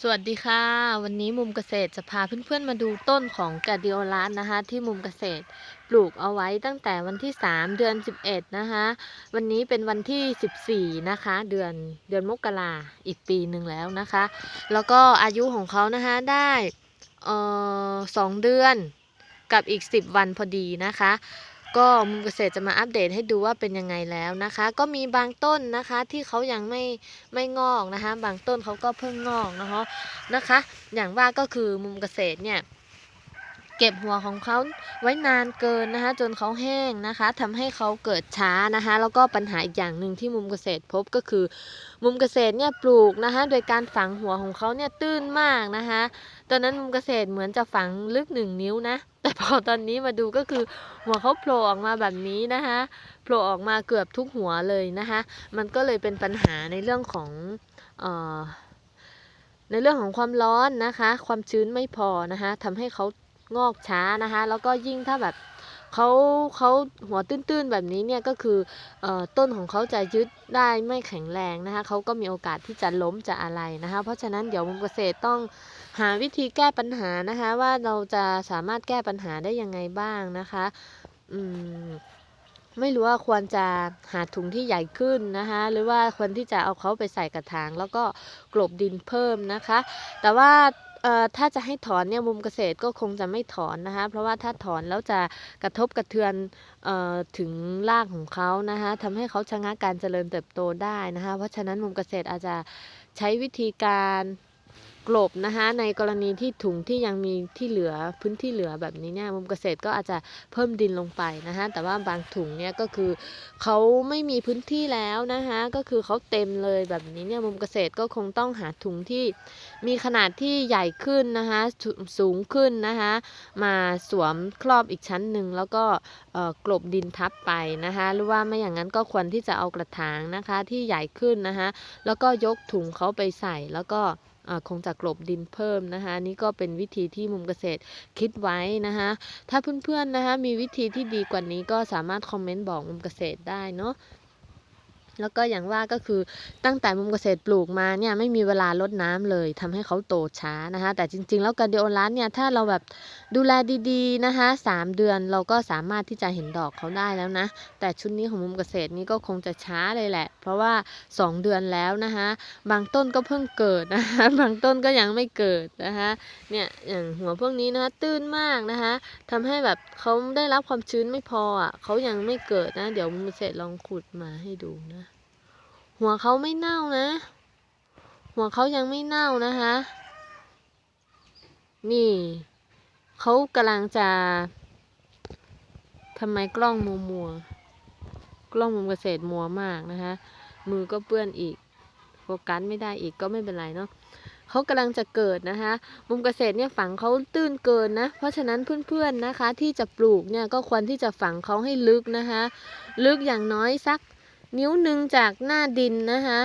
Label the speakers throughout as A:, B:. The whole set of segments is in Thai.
A: สวัสดีค่ะ วันนี้มุมเกษตรจะพาเพื่อนๆมาดูต้นของกาดิโอลัสนะคะ ที่มุมเกษตรปลูกเอาไว้ตั้งแต่วันที่ 3 เดือน 11 นะคะวันนี้เป็นวันที่ 14 นะคะ เดือนเดือนมกราอีกปีหนึ่งแล้วนะคะ แล้วก็อายุของเขานะคะได้เอ่อสองเดือนกับอีก 10 วันพอดีนะคะ ก็มุมเกษตรจะมาอัปเดตให้ดูว่าเป็นยังไงแล้วนะคะ ก็มีบางต้นนะคะที่เขายังไม่ไม่งอกนะคะ บางต้นเขาก็เพิ่งงอกนะคะนะคะ อย่างว่าก็คือมุมเกษตรเนี่ยเก็บหัวของเขาไว้นานเกินนะคะ จนเขาแห้งนะคะทำให้เขาเกิดช้านะคะ แล้วก็ปัญหาอีกอย่างหนึ่งที่มุมเกษตรพบก็คือ มุมเกษตรเนี่ยปลูกนะคะ โดยการฝังหัวของเขาเนี่ยตื้นมากนะคะ ตอนนั้นมุมเกษตรเหมือนจะฝังลึกหนึ่งนิ้วนะ แต่พอตอนนี้มาดูก็คือหัวเขาโผล่ออกมาแบบนี้นะคะโผล่ออกมาเกือบทุกหัวเลยนะคะมันก็เลยเป็นปัญหาในเรื่องของออในเรื่องของความร้อนนะคะ ความชื้นไม่พอนะคะทำให้เขางอกช้านะคะแล้วก็ยิ่งถ้าแบบเขาเขาหัวตื้นๆแบบนี้เนี่ยก็คือออต้นของเขาจะยึดได้ไม่แข็งแรงนะคะเขาก็มีโอกาสที่จะล้มจะอะไรนะคะ เพราะฉะนั้นเดี๋ยวมุมเกษตรต้อง หาวิธีแก้ปัญหานะคะ ว่าเราจะสามารถแก้ปัญหาได้ยังไงบ้างนะคะอืมไม่รู้ว่าควรจะหาถุงที่ใหญ่ขึ้นนะคะ หรือว่าควรที่จะเอาเขาไปใส่กระถาง แล้วก็กลบดินเพิ่มนะคะ แต่ว่าถ้าจะให้ถอนเนี่ยมุมเกษตรก็คงจะไม่ถอนนะคะ เพราะว่าถ้าถอนแล้วจะกระทบกระเทือนออถึงรากของเขานะคะทำให้เขาชะงักการเจริญเติบโตได้นะคะ เพราะฉะนั้นมุมเกษตรอาจจะใช้วิธีการ กลบนะคะในกรณีที่ถุงที่ยังมีที่เหลือพื้นที่เหลือแบบนี้เนี่ยมุมเกษตรก็อาจจะเพิ่มดินลงไปนะคะแต่ว่าบางถุงเนี่ยก็คือเขาไม่มีพื้นที่แล้วนะคะก็คือเขาเต็มเลยแบบนี้เนี่ยมุมเกษตรก็คงต้องหาถุงที่มีขนาดที่ใหญ่ขึ้นนะคะสูงขึ้นนะคะมาสวมครอบอีกชั้นหนึ่งแล้วก็กลบดินทับไปนะคะหรือว่าไม่อย่างนั้นก็ควรที่จะเอากระถางนะคะที่ใหญ่ขึ้นนะคะแล้วก็ยกถุงเขาไปใส่แล้วก็ คงจะกลบดินเพิ่มนะคะนี่ก็เป็นวิธีที่มุมเกษตรคิดไว้นะคะถ้าเพื่อนๆนะคะมีวิธีที่ดีกว่านี้ก็สามารถคอมเมนต์บอกมุมเกษตรได้เนาะ แล้วก็อย่างว่าก็คือตั้งแต่มุมเกษตรปลูกมาเนี่ยไม่มีเวลาลดน้ำเลยทำให้เขาโตช้านะคะแต่จริง ๆ แล้วกาเดียโอลัสเนี่ยถ้าเราแบบดูแลดีๆนะคะสามเดือนเราก็สามารถที่จะเห็นดอกเขาได้แล้วนะ แต่ชุดนี้ของมุมเกษตรนี้ก็คงจะช้าเลยแหละ เพราะว่า 2 เดือนแล้วนะคะบางต้นก็เพิ่งเกิดนะคะบางต้นก็ยังไม่เกิดนะคะเนี่ยอย่างหัวพวกนี้นะคะตื้นมากนะคะทำให้แบบเขาได้รับความชื้นไม่พออะเขายังไม่เกิดนะ เดี๋ยวมุมเกษตรลองขุดมาให้ดูนะ หัวเขาไม่เน่านะ หัวเขายังไม่เน่านะคะ นี่เขากำลังจะทำไมกล้องมัวมัวกล้องมุมเกษตรมัวมากนะคะ มือก็เปื้อนอีก โฟกัสไม่ได้อีกก็ไม่เป็นไรเนาะเขากำลังจะเกิดนะคะ มุมเกษตรเนี่ยฝังเขาตื้นเกินนะ เพราะฉะนั้นเพื่อนๆนะคะ ที่จะปลูกเนี่ยก็ควรที่จะฝังเขาให้ลึกนะคะ ลึกอย่างน้อยสัก นิ้วหนึ่งจากหน้าดินนะคะ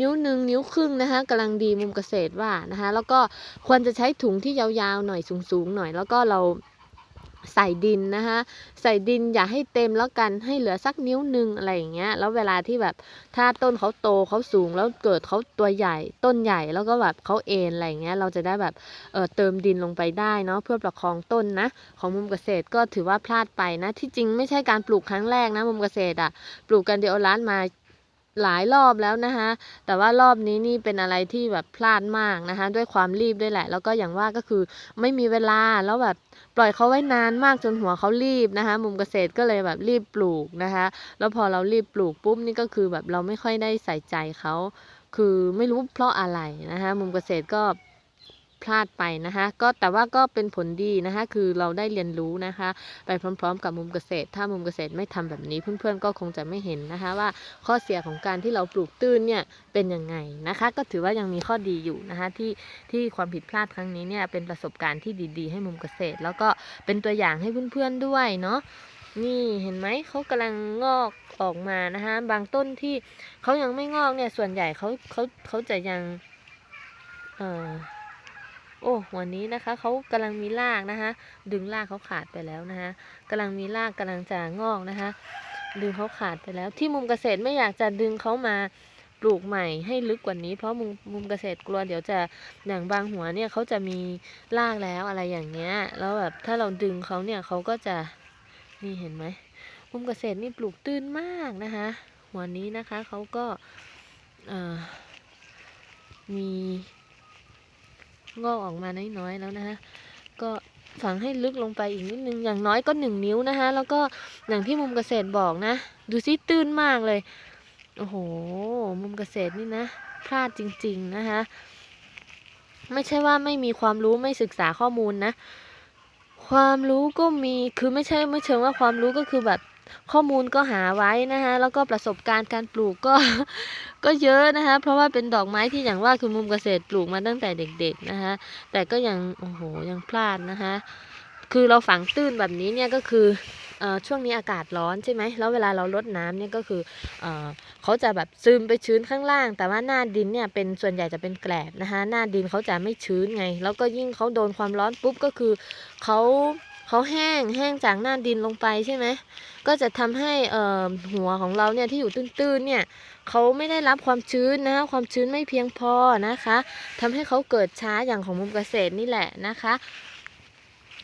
A: นิ้วหนึ่งนิ้วครึ่งนะคะกำลังดีมุมเกษตรว่านะคะแล้วก็ควรจะใช้ถุงที่ยาวๆหน่อยสูงๆหน่อย แล้วก็เรา ใส่ดินนะคะใส่ดินอย่าให้เต็มแล้วกันให้เหลือสักนิ้วหนึ่งอะไรอย่างเงี้ย แล้วเวลาที่แบบถ้าต้นเขาโตเขาสูงแล้วเกิดเขาตัวใหญ่ต้นใหญ่แล้วก็แบบเขาเอ็นอะไรอย่างเงี้ยเราจะได้แบบเออเติมดินลงไปได้เนาะเพื่อประคองต้นนะ ของมุมเกษตรก็ถือว่าพลาดไปนะที่จริงไม่ใช่การปลูกครั้งแรกนะมุมเกษตรอะปลูกกันเดียวร้านมา หลายรอบแล้วนะคะ แต่ว่ารอบนี้นี่เป็นอะไรที่แบบพลาดมากนะคะ ด้วยความรีบด้วยแหละ แล้วก็อย่างว่าก็คือไม่มีเวลา แล้วแบบปล่อยเขาไว้นานมากจนหัวเขารีบนะคะ มุมเกษตรก็เลยแบบรีบปลูกนะคะ แล้วพอเรารีบปลูกปุ๊บนี่ก็คือแบบเราไม่ค่อยได้ใส่ใจเขา คือไม่รู้เพราะอะไรนะคะ มุมเกษตรก็ พลาดไปนะคะก็แต่ว่าก็เป็นผลดีนะคะคือเราได้เรียนรู้นะคะ ไปพร้อม ๆ กับมุมเกษตร ถ้ามุมเกษตรไม่ทำแบบนี้เพื่อนๆก็คงจะไม่เห็นนะคะว่าข้อเสียของการที่เราปลูกตื้นเนี่ยเป็นยังไงนะคะ ก็ถือว่ายังมีข้อดีอยู่นะคะที่ที่ความผิดพลาดครั้งนี้เนี่ยเป็นประสบการณ์ที่ดี ๆ ให้มุมเกษตร แล้วก็เป็นตัวอย่างให้เพื่อนๆด้วยเนาะนี่เห็นไหมเขากำลังงอกออกมานะคะบางต้นที่เขายังไม่งอกเนี่ยส่วนใหญ่เขาเขาเขาจะยังเอ่อ โอ้วันนี้นะคะเขากำลังมีรากนะคะ ดึงรากเขาขาดไปแล้วนะคะกำลังมีรากกำลังจะงอกนะคะ ดึงเขาขาดไปแล้ว ที่มุมเกษตรไม่อยากจะดึงเขามาปลูกใหม่ให้ลึกกว่านี้ เพราะมุมมุมเกษตรกลัวเดี๋ยวจะอย่างบางหัวเนี่ยเขาจะมีรากแล้วอะไรอย่างเงี้ย แล้วแบบถ้าเราดึงเขาเนี่ยเขาก็จะนี่เห็นไหมมุมเกษตรนี่ปลูกตื้นมากนะคะ หัวนี้นะคะเขาก็มี งอกออกมาน้อยๆแล้วนะคะก็ฝังให้ลึกลงไปอีกนิดนึงอย่างน้อยก็หนึ่งนิ้วนะคะแล้วก็อย่างที่มุมเกษตรบอกนะ ดูซิตื้นมากเลย โอ้โห มุมเกษตรนี่นะ พลาดจริง ๆนะคะ ไม่ใช่ว่าไม่มีความรู้ไม่ศึกษาข้อมูลนะ ความรู้ก็มีคือไม่ใช่ไม่เชิงว่าความรู้ก็คือแบบ ข้อมูลก็หาไว้นะคะแล้วก็ประสบการณ์การปลูกก็ก็เยอะนะคะเพราะว่าเป็นดอกไม้ที่อย่างว่าคือมุมเกษตรปลูกมาตั้งแต่เด็กๆนะคะแต่ก็ยังโอ้โหยังพลาดนะคะคือเราฝังตื้นแบบนี้เนี่ยก็คือเอ่อช่วงนี้อากาศร้อนใช่ไหมแล้วเวลาเราลดน้ำเนี่ยก็คือเอ่อเขาจะแบบซึมไปชื้นข้างล่าง แต่ว่าหน้าดินเนี่ยเป็นส่วนใหญ่จะเป็นแกลบนะคะหน้าดินเขาจะไม่ชื้นไง แล้วก็ยิ่งเขาโดนความร้อนปุ๊บก็คือเขา เขาแห้งแห้งจากหน้าดินลงไปใช่ไหมก็จะทำให้เอ่อหัวของเราเนี่ยที่อยู่ตื้นๆเนี่ยเขาไม่ได้รับความชื้นนะคะความชื้นไม่เพียงพอนะคะทำให้เขาเกิดช้าอย่างของมุมเกษตรนี่แหละนะคะ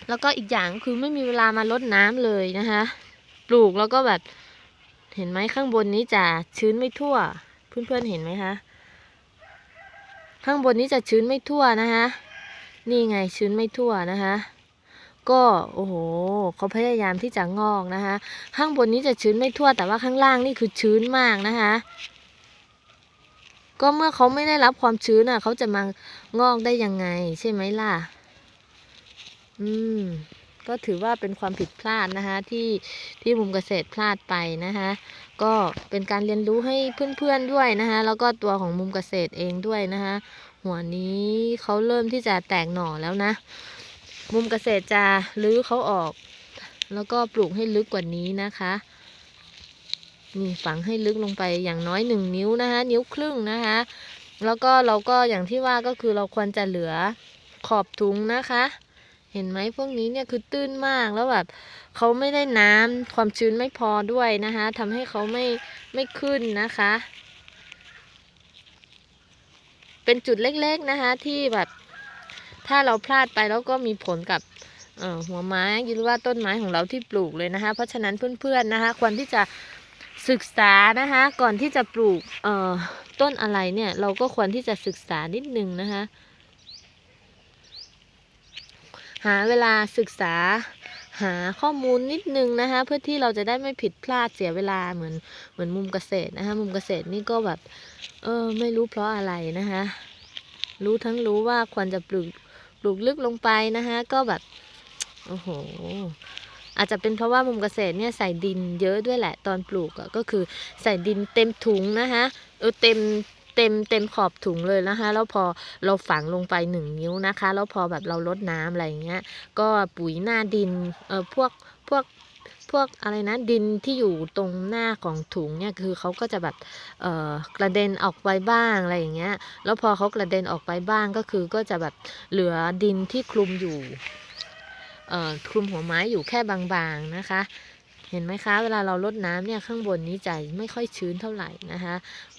A: แล้วก็อีกอย่างคือไม่มีเวลามาลดน้ำเลยนะคะปลูกแล้วก็แบบเห็นไหมข้างบนนี้จะชื้นไม่ทั่ว เพื่อนๆเห็นไหมคะข้างบนนี้จะชื้นไม่ทั่วนะคะ นี่ไงชื้นไม่ทั่วนะคะ ก็โอ้โหเขาพยายามที่จะงอกนะคะ ข้างบนนี้จะชื้นไม่ทั่วแต่ว่าข้างล่างนี่คือชื้นมากนะคะ ก็เมื่อเขาไม่ได้รับความชื้นอะเขาจะมางอกได้ยังไง ใช่ไหมล่ะ อืม ก็ถือว่าเป็นความผิดพลาดนะคะ ที่ที่มุมเกษตรพลาดไปนะคะ ก็เป็นการเรียนรู้ให้เพื่อนๆด้วยนะคะ แล้วก็ตัวของมุมเกษตรเองด้วยนะคะ หัวนี้เขาเริ่มที่จะแตกหน่อแล้วนะ มุมเกษตรจะรื้อเขาออก แล้วก็ปลูกให้ลึกกว่านี้นะคะนี่ฝังให้ลึกลงไปอย่างน้อยหนึ่งนิ้วนะคะ นิ้วครึ่งนะคะ แล้วก็เราก็อย่างที่ว่าก็คือเราควรจะเหลือขอบถุงนะคะ เห็นไหมพวกนี้เนี่ยคือตื้นมากแล้วแบบเขาไม่ได้น้ำความชื้นไม่พอด้วยนะคะทำให้เขาไม่ไม่ขึ้นนะคะ เป็นจุดเล็กๆนะคะที่แบบ ถ้าเราพลาดไปแล้วก็มีผลกับหัวไม้หรือว่าต้นไม้ของเราที่ปลูกเลยนะคะ เพราะฉะนั้นเพื่อนๆนะคะควรที่จะศึกษานะคะก่อนที่จะปลูกต้นอะไรเนี่ยเราก็ควรที่จะศึกษานิดนึงนะคะหาเวลาศึกษาหาข้อมูลนิดนึงนะคะเพื่อที่เราจะได้ไม่ผิดพลาดเสียเวลาเหมือนเหมือนมุมเกษตรนะคะมุมเกษตรนี่ก็แบบเออไม่รู้เพราะอะไรนะคะรู้ทั้งรู้ว่าควรจะปลูก ปลูกลึกลงไปนะคะก็แบบโอ้โหอาจจะเป็นเพราะว่ามุมเกษตรเนี่ยใส่ดินเยอะด้วยแหละตอนปลูกอะก็คือใส่ดินเต็มถุงนะคะเออเต็มเต็มเต็มขอบถุงเลยนะคะแล้วพอเราฝังลงไปหนึ่งนิ้วนะคะ แล้วพอแบบเราลดน้ำอะไรเงี้ยก็ปุ๋ยหน้าดินเออพวกพวก พวกอะไรนะดินที่อยู่ตรงหน้าของถุงเนี่ยคือเขาก็จะแบบเออกระเด็นออกไปบ้างอะไรอย่างเงี้ย แล้วพอเขากระเด็นออกไปบ้างก็คือก็จะแบบเหลือดินที่คลุมอยู่เอ่อคลุมหัวไม้อยู่แค่บางๆนะคะ เห็นไหมคะ เวลาเราลดน้ำเนี่ยข้างบนนี้จะไม่ค่อยชื้นเท่าไหร่นะคะ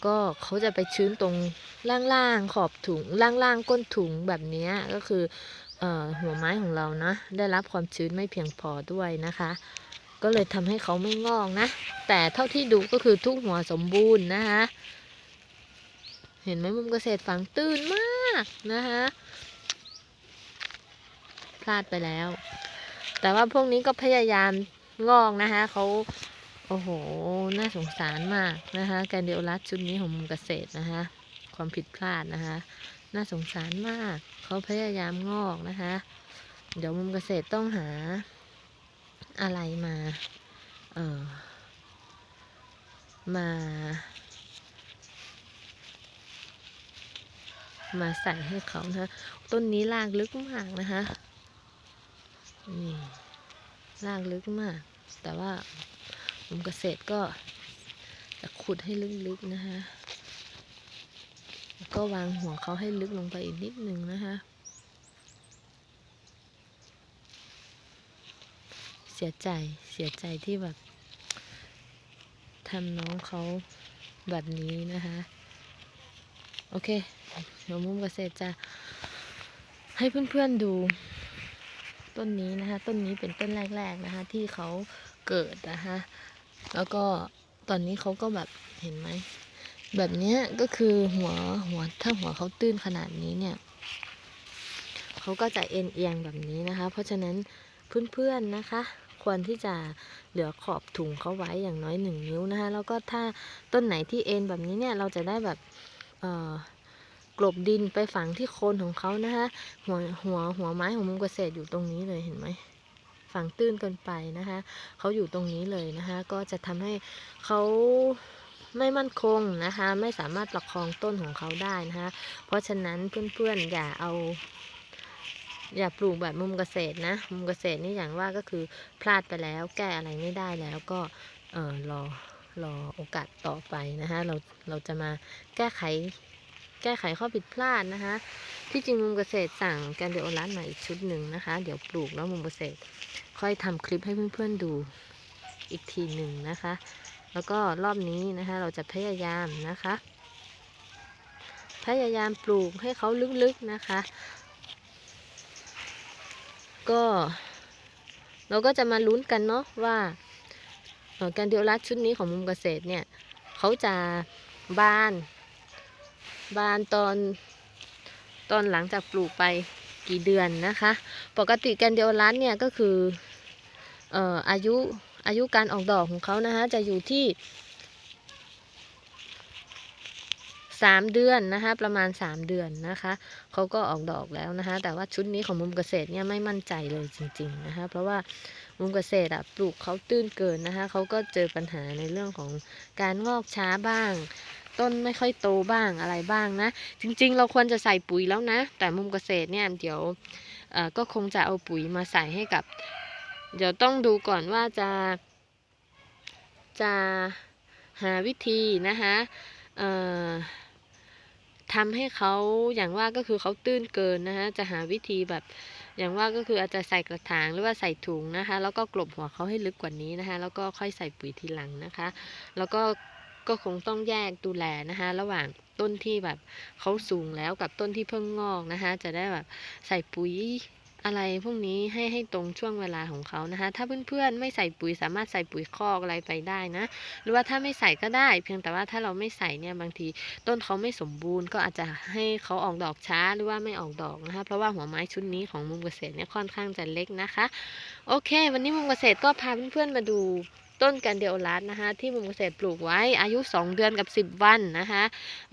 A: ก็เขาจะไปชื้นตรงล่างๆขอบถุงล่างๆก้นถุงแบบนี้ก็คือออหัวไม้ของเรานะได้รับความชื้นไม่เพียงพอด้วยนะคะ ก็เลยทำให้เขาไม่งอกนะ แต่เท่าที่ดูก็คือทุกหัวสมบูรณ์นะคะเห็นไหมมุมเกษตรฝังตื้นมากนะคะพลาดไปแล้ว แต่ว่าพวกนี้ก็พยายามงอกนะคะเขาโอ้โห น่าสงสารมากนะคะแกนเดโอรัสชุดนี้ของมุมเกษตรนะคะความผิดพลาดนะคะน่าสงสารมาก เขาพยายามงอกนะคะ เดี๋ยวมุมเกษตรต้องหา อะไรมาเออมา มาใส่ให้เขานะคะต้นนี้รากลึกมากนะคะนี่รากลึกมาก แต่ว่ามุมเกษตรก็จะขุดให้ลึกๆนะคะ แล้วก็วางหัวเขาให้ลึกลงไปอีกนิดนึงนะคะ สียใจเสียใจที่แบบทำน้องเขาแบบนี้นะคะ โอเคเดี๋ยวมุมเกษตรจะให้เพื่อนๆดูต้นนี้นะคะ ต้นนี้เป็นต้นแรก ๆนะคะ ที่เขาเกิดนะคะแล้วก็ตอนนี้เขาก็แบบเห็นไหมแบบนี้ก็คือหัวหัวถ้าหัวเขาตื้นขนาดนี้เนี่ยเขาก็จะเอ็นเอียงแบบนี้นะคะ เพราะฉะนั้นเพื่อนๆนะคะ ควรที่จะเหลือขอบถุงเขาไว้อย่างน้อยหนึ่งนิ้วนะคะ แล้วก็ถ้าต้นไหนที่เอ็นแบบนี้เนี่ยเราจะได้แบบเอ่อกลบดินไปฝังที่โคนของเขานะคะ หัวหัวหัวไม้ของมุมเกษตรอยู่ตรงนี้เลยเห็นไหมฝังตื้นเกินไปนะคะ เขาอยู่ตรงนี้เลยนะคะ ก็จะทำให้เขาไม่มั่นคงนะคะ ไม่สามารถประคองต้นของเขาได้นะคะ เพราะฉะนั้นเพื่อนๆอย่าเอา อย่าปลูกแบบมุมเกษตรนะ มุมเกษตรนี่อย่างว่าก็คือพลาดไปแล้วแก้อะไรไม่ได้แล้วก็เออรอรอโอกาสต่อไปนะคะเราเราจะมาแก้ไขแก้ไขข้อผิดพลาดนะคะที่จริงมุมเกษตรสั่งแกนเดโอรัสมาอีกชุดหนึ่งนะคะ เดี๋ยวปลูกแล้วมุมเกษตร ค่อยทำคลิปให้เพื่อนๆดูอีกทีหนึ่งนะคะ แล้วก็รอบนี้นะคะเราจะพยายามนะคะ พยายามปลูกให้เขาลึกๆนะคะ ก็ เราก็จะมาลุ้นกันเนาะว่าเอ่อแกนเดโอรัสชุดนี้ของมุมเกษตรเนี่ยเขาจะบานบานตอนตอนหลังจากปลูกไปกี่เดือนนะคะ ปกติแกนเดโอรัสเนี่ยก็คืออออายุอายุการออกดอกของเขานะคะจะอยู่ที่ สามเดือนนะคะประมาณสามเดือนนะคะเขาก็ออกดอกแล้วนะคะแต่ว่าชุดนี้ของมุมเกษตรเนี่ยไม่มั่นใจเลยจริง ๆนะคะ เพราะว่ามุมเกษตรอะปลูกเขาตื้นเกินนะคะเขาก็เจอปัญหาในเรื่องของการงอกช้าบ้าง ต้นไม่ค่อยโตบ้างอะไรบ้างนะ จริง ๆ เราควรจะใส่ปุ๋ยแล้วนะ แต่มุมเกษตรเนี่ยเดี๋ยวอ่อก็คงจะเอาปุ๋ยมาใส่ให้กับ เดี๋ยวต้องดูก่อนว่าจะจะหาวิธีนะคะ เอ่อ ทำให้เขาอย่างว่าก็คือเขาตื้นเกินนะคะจะหาวิธีแบบ อย่างว่าก็คืออาจจะใส่กระถางหรือว่าใส่ถุงนะคะ แล้วก็กลบหัวเขาให้ลึกกว่านี้นะคะ แล้วก็ค่อยใส่ปุ๋ยทีหลังนะคะ แล้วก็ก็คงต้องแยกดูแลนะคะ ระหว่างต้นที่แบบเขาสูงแล้วกับต้นที่เพิ่งงอกนะคะ จะได้แบบใส่ปุ๋ย อะไรพวกนี้ให้ให้ตรงช่วงเวลาของเขานะคะ ถ้าเพื่อนๆไม่ใส่ปุ๋ยสามารถใส่ปุ๋ยคอกอะไรไปได้นะ หรือว่าถ้าไม่ใส่ก็ได้ เพียงแต่ว่าถ้าเราไม่ใส่เนี่ยบางทีต้นเขาไม่สมบูรณ์ ก็อาจจะให้เขาออกดอกช้าหรือว่าไม่ออกดอกนะคะ เพราะว่าหัวไม้ชุดนี้ของมุมเกษตรเนี่ยค่อนข้างจะเล็กนะคะ โอเค วันนี้มุมเกษตรก็พาเพื่อนๆมาดูต้นกันเดียวรัสนะคะ ที่มุมเกษตรปลูกไว้อายุ 2 เดือนกับ 10 วันนะคะ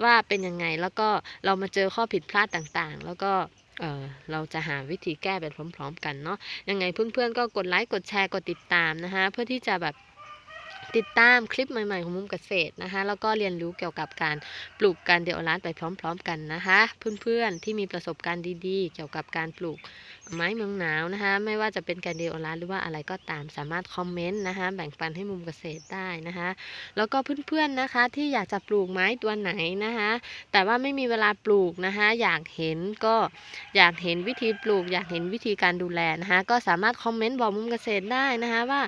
A: ว่าเป็นยังไงแล้วก็เรามาเจอข้อผิดพลาดต่างๆ แล้วก็ เออเราจะหาวิธีแก้ไปพร้อม ๆ กันเนาะยังไงเพื่อนๆก็กดไลค์กดแชร์กดติดตามนะคะเพื่อที่จะแบบติดตามคลิปใหม่ ๆ ของมุมเกษตรนะคะ แล้วก็เรียนรู้เกี่ยวกับการปลูกการเดียวร้านไปพร้อม ๆ กันนะคะ เพื่อนๆที่มีประสบการณ์ดีๆ เกี่ยวกับการปลูก ไม้เมืองหนาวนะคะไม่ว่าจะเป็นการเดียวรัสหรือว่าอะไรก็ตามสามารถคอมเมนต์นะคะแบ่งปันให้มุมเกษตรได้นะคะแล้วก็เพื่อนๆนะคะที่อยากจะปลูกไม้ตัวไหนนะคะแต่ว่าไม่มีเวลาปลูกนะคะอยากเห็นก็อยากเห็นวิธีปลูก อยากเห็นวิธีการดูแลนะคะก็สามารถคอมเมนต์บอกมุมเกษตรได้นะคะว่า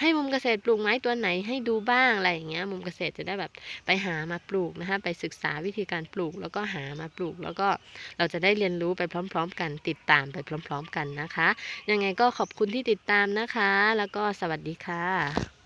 A: ให้มุมเกษตรปลูกไม้ตัวไหนให้ดูบ้างอะไรอย่างเงี้ยมุมเกษตรจะได้แบบไปหามาปลูกนะคะไปศึกษาวิธีการปลูกแล้วก็หามาปลูก แล้วก็เราจะได้เรียนรู้ไปพร้อม ๆ กันติดตามไปพร้อมร้อมๆกันนะคะ ยังไงก็ขอบคุณที่ติดตามนะคะ แล้วก็สวัสดีค่ะ